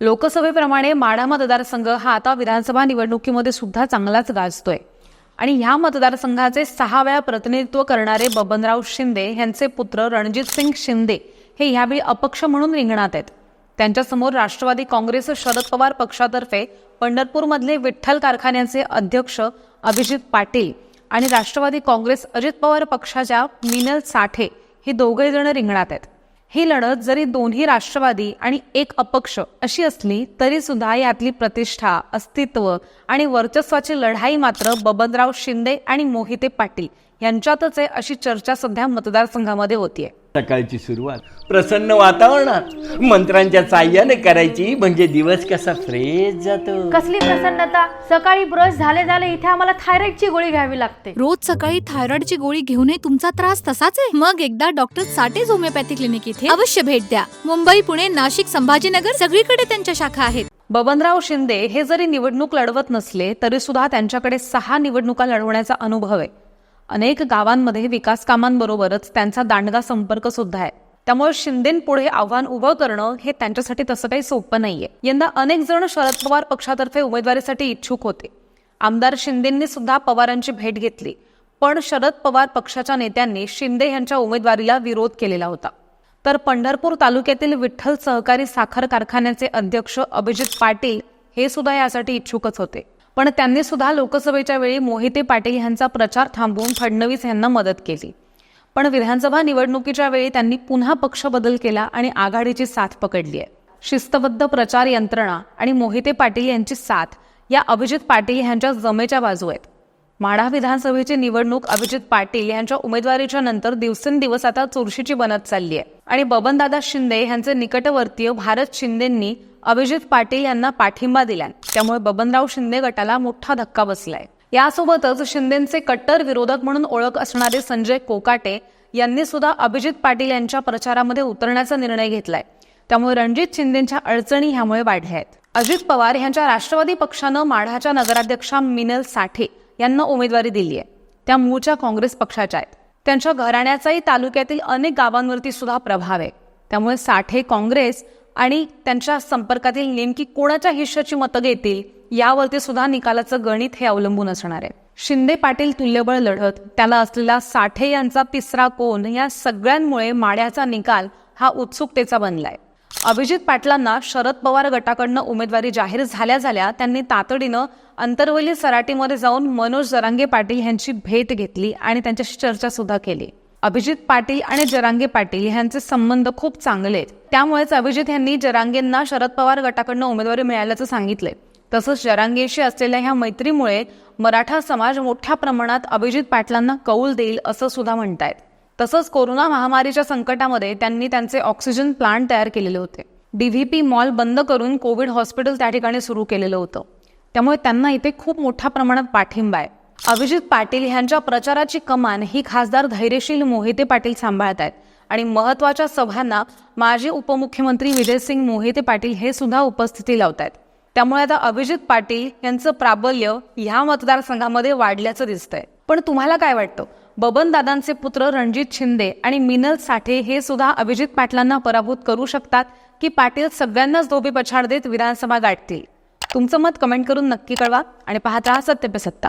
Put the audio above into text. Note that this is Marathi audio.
लोकसभेप्रमाणे माढा मतदारसंघ हा आता विधानसभा निवडणुकीमध्ये सुद्धा चांगलाच गाजतोय. आणि ह्या मतदारसंघाचे सहा वेळा प्रतिनिधित्व करणारे बबनराव शिंदे यांचे पुत्र रणजित सिंग शिंदे हे यावेळी अपक्ष म्हणून रिंगणात आहेत. त्यांच्यासमोर राष्ट्रवादी काँग्रेस शरद पवार पक्षातर्फे पंढरपूरमधले विठ्ठल कारखान्याचे अध्यक्ष अभिजित पाटील आणि राष्ट्रवादी काँग्रेस अजित पवार पक्षाच्या मिनल साठे हे दोघे जण रिंगणात आहेत. ही लढत जरी दोन्ही राष्ट्रवादी आणि एक अपक्ष अशी असली तरी सुद्धा यातली प्रतिष्ठा अस्तित्व आणि वर्चस्वाची लढाई मात्र बबनराव शिंदे आणि मोहिते पाटील यांच्यातच आहे अशी चर्चा सध्या मतदारसंघामध्ये होतीये. सकाळची सुरुवात प्रसन्न वातावरणात. मंत्रांच्या साह्याने करायची म्हणजे दिवस कसा फ्रेश जातो. कसली प्रसन्नता? सकाळी ब्रश झाले झाले इथे आम्हाला थायरॉइडची गोळी घ्यावी लागते. रोज सकाळी थायरॉइडची गोळी घेऊनही तुमचा त्रास तसाच आहे? मग एकदा डॉक्टर साठेज होमिओपॅथी क्लिनिक इथे अवश्य भेट द्या. मुंबई पुणे नाशिक संभाजीनगर सगळीकडे त्यांच्या शाखा आहेत. बबनराव शिंदे हे जरी निवडणूक लढवत नसले तरी सुद्धा त्यांच्याकडे सहा निवडणुका लढवण्याचा अनुभव आहे. अनेक गावांमध्ये विकास कामांबरोबरच त्यांचा दांडगा संपर्क सुद्धा आहे. त्यामुळे शिंदेपुढे आव्हान उभं करणं हे त्यांच्यासाठी तसं काही सोपं नाहीये. यंदा अनेक जण शरद पवार पक्षातर्फे उमेदवारीसाठी इच्छुक होते. आमदार शिंदेंनी सुद्धा पवारांची भेट घेतली. पण शरद पवार पक्षाच्या नेत्यांनी शिंदे यांच्या उमेदवारीला विरोध केलेला होता. तर पंढरपूर तालुक्यातील विठ्ठल सहकारी साखर कारखान्याचे अध्यक्ष अभिजित पाटील हे सुद्धा यासाठी इच्छुकच होते. पण त्यांनी सुद्धा लोकसभेच्या वेळी मोहिते पाटील यांचा प्रचार थांबवून फडणवीस यांना मदत केली. पण विधानसभा निवडणुकीच्या वेळी त्यांनी पुन्हा पक्ष बदल केला आणि आघाडीची साथ पकडली आहे शिस्तबद्ध प्रचार यंत्रणा आणि मोहिते पाटील यांची साथ या अभिजित पाटील यांच्या जमेच्या बाजू आहेत माढा विधानसभेची निवडणूक अभिजित पाटील यांच्या उमेदवारीच्या नंतर दिवसेंदिवस आता चुरशीची बनत चालली आहे आणि बबनदादा शिंदे यांचे निकटवर्तीय भारत शिंदेंनी अभिजित पाटील यांना पाठिंबा दिला त्यामुळे बबनराव शिंदे गटाला मोठा धक्का बसलाय. यासोबतच शिंदेचे कट्टर विरोधक म्हणून ओळख असणारे संजय कोकाटे यांनी सुद्धा अभिजित पाटील यांच्या प्रचारामध्ये उतरण्याचा निर्णय घेतलाय. त्यामुळे रणजित शिंदेच्या अडचणी ह्यामुळे वाढल्या आहेत अजित पवार यांच्या राष्ट्रवादी पक्षानं माढाच्या नगराध्यक्षा मिनल साठे यांना उमेदवारी दिली आहे त्या मूळच्या काँग्रेस पक्षाच्या आहेत. त्यांच्या घराण्याचाही तालुक्यातील अनेक गावांवरती सुद्धा प्रभाव आहे. त्यामुळे साठे काँग्रेस आणि त्यांच्या संपर्कातील नेमकी कोणाच्या हिश्याची मतं घेतील यावरती सुद्धा निकालाचं गणित हे अवलंबून असणार आहे. शिंदे पाटील तुल्यबळ लढत त्याला असलेला साठे यांचा तिसरा कोण या सगळ्यांमुळे माड्याचा निकाल हा उत्सुकतेचा बनलाय. अभिजित पाटलांना शरद पवार गटाकडनं उमेदवारी जाहीर झाल्या झाल्या त्यांनी तातडीनं अंतरवली सराटीमध्ये जाऊन मनोज जरांगे पाटील यांची भेट घेतली आणि त्यांच्याशी चर्चा सुद्धा केली. अभिजित पाटील आणि जरांगे पाटील यांचे संबंध खूप चांगले आहेत. त्यामुळेच अभिजित यांनी जरांगेंना शरद पवार गटाकडनं उमेदवारी मिळाल्याचं सांगितलंय. तसंच जरांगेशी असलेल्या ह्या मैत्रीमुळे मराठा समाज मोठ्या प्रमाणात अभिजित पाटलांना कौल देईल असं सुद्धा म्हणतायत. तसंच कोरोना महामारीच्या संकटामध्ये त्यांनी त्यांचे ऑक्सिजन प्लांट तयार केलेले होते. डीव्हीपी मॉल बंद करून कोविड हॉस्पिटल त्या ठिकाणी सुरू केलेलं होतं. त्यामुळे त्यांना इथे खूप मोठ्या प्रमाणात पाठिंबा आहे. अभिजित पाटील यांच्या प्रचाराची कमान ही खासदार धैर्यशील मोहिते पाटील सांभाळत आहेत. आणि महत्त्वाच्या सभांना माजी उपमुख्यमंत्री विजयसिंग मोहिते पाटील हे सुद्धा उपस्थिती लावत आहेत. त्यामुळे आता अभिजित पाटील यांचं प्राबल्य ह्या मतदारसंघामध्ये वाढल्याचं दिसतंय. पण तुम्हाला काय वाटतं? बबन दादांचे पुत्र रणजित शिंदे आणि मिनल साठे हे सुद्धा अभिजित पाटलांना पराभूत करू शकतात की पाटील सगळ्यांनाच धोबी पछाड देत विधानसभा गाठतील? तुमचं मत कमेंट करून नक्की कळवा आणि पाहत राहा सत्य पे सत्ता.